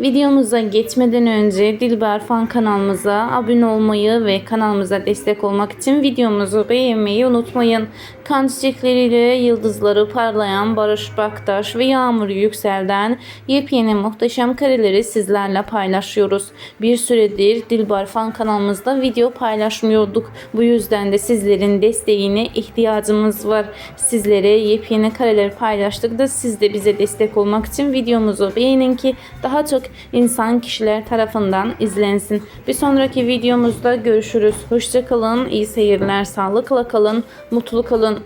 Videomuza geçmeden önce Dilber Fan kanalımıza abone olmayı ve kanalımıza destek olmak için videomuzu beğenmeyi unutmayın. Kan çiçekleriyle yıldızları parlayan Barış Baktaş ve Yağmur Yüksel'den yepyeni muhteşem kareleri sizlerle paylaşıyoruz. Bir süredir Dilber Fan kanalımızda video paylaşmıyorduk. Bu yüzden de sizlerin desteğine ihtiyacımız var. Sizlere yepyeni kareler paylaştık da siz de bize destek olmak için videomuzu beğenin ki daha çok insan kişiler tarafından izlensin. Bir sonraki videomuzda görüşürüz. Hoşça kalın, iyi seyirler, sağlıkla kalın, mutlu kalın.